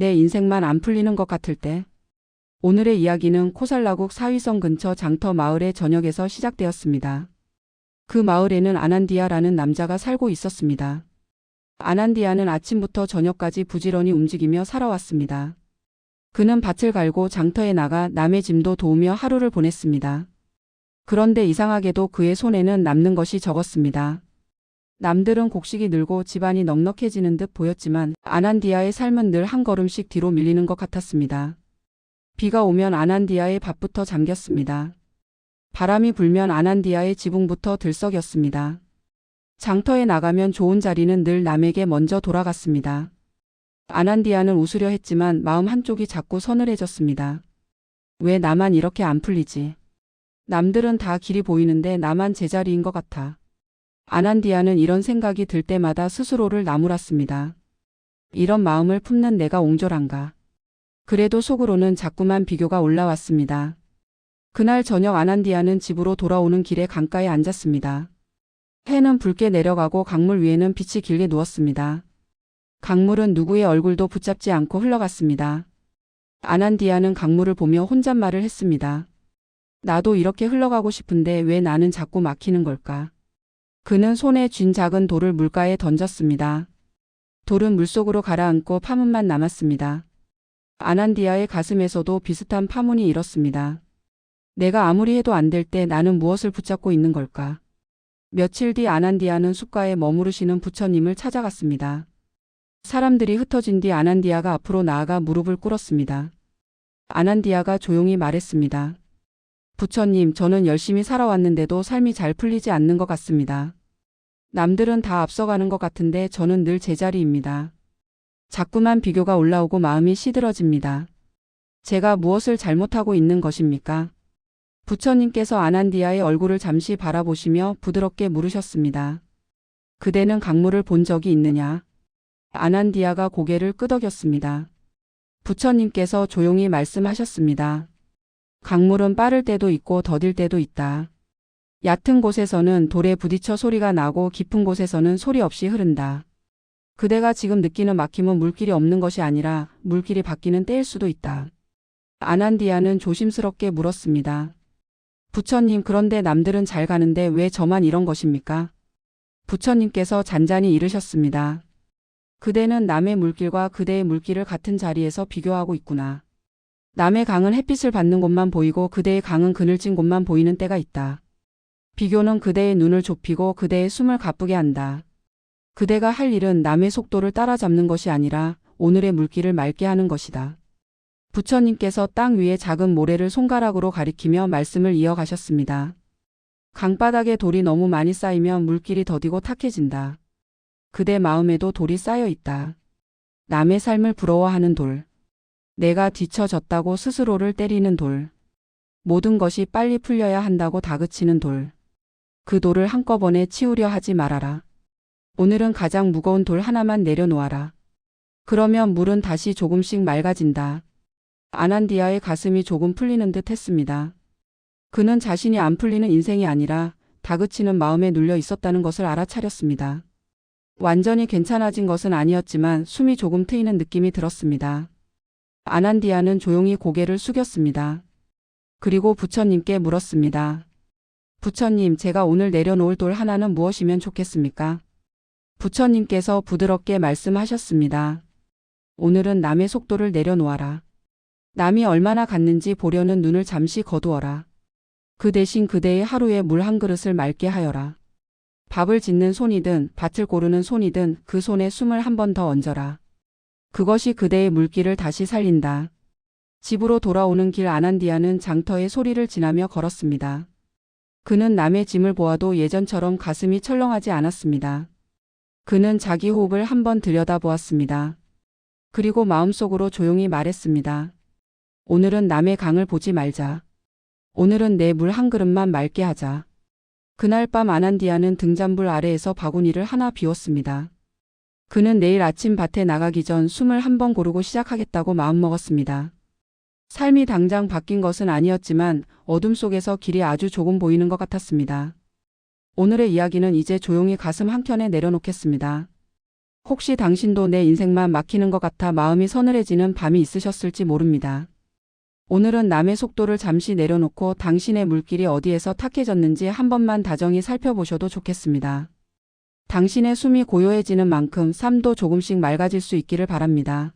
내 인생만 안 풀리는 것 같을 때. 오늘의 이야기는 코살라국 사위성 근처 장터 마을의 저녁에서 시작되었습니다. 그 마을에는 아난디아라는 남자가 살고 있었습니다. 아난디아는 아침부터 저녁까지 부지런히 움직이며 살아왔습니다. 그는 밭을 갈고 장터에 나가 남의 짐도 도우며 하루를 보냈습니다. 그런데 이상하게도 그의 손에는 남는 것이 적었습니다. 남들은 곡식이 늘고 집안이 넉넉해지는 듯 보였지만 아난디아의 삶은 늘 한 걸음씩 뒤로 밀리는 것 같았습니다. 비가 오면 아난디아의 밭부터 잠겼습니다. 바람이 불면 아난디아의 지붕부터 들썩였습니다. 장터에 나가면 좋은 자리는 늘 남에게 먼저 돌아갔습니다. 아난디아는 웃으려 했지만 마음 한쪽이 자꾸 서늘해졌습니다. 왜 나만 이렇게 안 풀리지? 남들은 다 길이 보이는데 나만 제자리인 것 같아. 아난디아는 이런 생각이 들 때마다 스스로를 나무랐습니다. 이런 마음을 품는 내가 옹졸한가. 그래도 속으로는 자꾸만 비교가 올라왔습니다. 그날 저녁 아난디아는 집으로 돌아오는 길에 강가에 앉았습니다. 해는 붉게 내려가고 강물 위에는 빛이 길게 누웠습니다. 강물은 누구의 얼굴도 붙잡지 않고 흘러갔습니다. 아난디아는 강물을 보며 혼잣말을 했습니다. 나도 이렇게 흘러가고 싶은데 왜 나는 자꾸 막히는 걸까? 그는 손에 쥔 작은 돌을 물가에 던졌습니다. 돌은 물속으로 가라앉고 파문만 남았습니다. 아난디아의 가슴에서도 비슷한 파문이 일었습니다. 내가 아무리 해도 안 될 때 나는 무엇을 붙잡고 있는 걸까? 며칠 뒤 아난디아는 숲가에 머무르시는 부처님을 찾아갔습니다. 사람들이 흩어진 뒤 아난디아가 앞으로 나아가 무릎을 꿇었습니다. 아난디아가 조용히 말했습니다. 부처님, 저는 열심히 살아왔는데도 삶이 잘 풀리지 않는 것 같습니다. 남들은 다 앞서가는 것 같은데 저는 늘 제자리입니다. 자꾸만 비교가 올라오고 마음이 시들어집니다. 제가 무엇을 잘못하고 있는 것입니까? 부처님께서 아난디아의 얼굴을 잠시 바라보시며 부드럽게 물으셨습니다. 그대는 강물을 본 적이 있느냐? 아난디아가 고개를 끄덕였습니다. 부처님께서 조용히 말씀하셨습니다. 강물은 빠를 때도 있고 더딜 때도 있다. 얕은 곳에서는 돌에 부딪혀 소리가 나고 깊은 곳에서는 소리 없이 흐른다. 그대가 지금 느끼는 막힘은 물길이 없는 것이 아니라 물길이 바뀌는 때일 수도 있다. 아난디아는 조심스럽게 물었습니다. 부처님, 그런데 남들은 잘 가는데 왜 저만 이런 것입니까? 부처님께서 잔잔히 이르셨습니다. 그대는 남의 물길과 그대의 물길을 같은 자리에서 비교하고 있구나. 남의 강은 햇빛을 받는 곳만 보이고 그대의 강은 그늘진 곳만 보이는 때가 있다. 비교는 그대의 눈을 좁히고 그대의 숨을 가쁘게 한다. 그대가 할 일은 남의 속도를 따라잡는 것이 아니라 오늘의 물길을 맑게 하는 것이다. 부처님께서 땅 위에 작은 모래를 손가락으로 가리키며 말씀을 이어가셨습니다. 강바닥에 돌이 너무 많이 쌓이면 물길이 더디고 탁해진다. 그대 마음에도 돌이 쌓여 있다. 남의 삶을 부러워하는 돌. 내가 뒤처졌다고 스스로를 때리는 돌. 모든 것이 빨리 풀려야 한다고 다그치는 돌. 그 돌을 한꺼번에 치우려 하지 말아라. 오늘은 가장 무거운 돌 하나만 내려놓아라. 그러면 물은 다시 조금씩 맑아진다. 아난디아의 가슴이 조금 풀리는 듯 했습니다. 그는 자신이 안 풀리는 인생이 아니라 다그치는 마음에 눌려 있었다는 것을 알아차렸습니다. 완전히 괜찮아진 것은 아니었지만 숨이 조금 트이는 느낌이 들었습니다. 아난디아는 조용히 고개를 숙였습니다. 그리고 부처님께 물었습니다. 부처님, 제가 오늘 내려놓을 돌 하나는 무엇이면 좋겠습니까? 부처님께서 부드럽게 말씀하셨습니다. 오늘은 남의 속도를 내려놓아라. 남이 얼마나 갔는지 보려는 눈을 잠시 거두어라. 그 대신 그대의 하루에 물 한 그릇을 맑게 하여라. 밥을 짓는 손이든 밭을 고르는 손이든 그 손에 숨을 한 번 더 얹어라. 그것이 그대의 물길을 다시 살린다. 집으로 돌아오는 길 아난디아는 장터의 소리를 지나며 걸었습니다. 그는 남의 짐을 보아도 예전처럼 가슴이 철렁하지 않았습니다. 그는 자기 호흡을 한번 들여다보았습니다. 그리고 마음속으로 조용히 말했습니다. 오늘은 남의 강을 보지 말자. 오늘은 내 물 한 그릇만 맑게 하자. 그날 밤 아난디아는 등잔불 아래에서 바구니를 하나 비웠습니다. 그는 내일 아침 밭에 나가기 전 숨을 한 번 고르고 시작하겠다고 마음먹었습니다. 삶이 당장 바뀐 것은 아니었지만 어둠 속에서 길이 아주 조금 보이는 것 같았습니다. 오늘의 이야기는 이제 조용히 가슴 한켠에 내려놓겠습니다. 혹시 당신도 내 인생만 막히는 것 같아 마음이 서늘해지는 밤이 있으셨을지 모릅니다. 오늘은 남의 속도를 잠시 내려놓고 당신의 물길이 어디에서 탁해졌는지 한 번만 다정히 살펴보셔도 좋겠습니다. 당신의 숨이 고요해지는 만큼 삶도 조금씩 맑아질 수 있기를 바랍니다.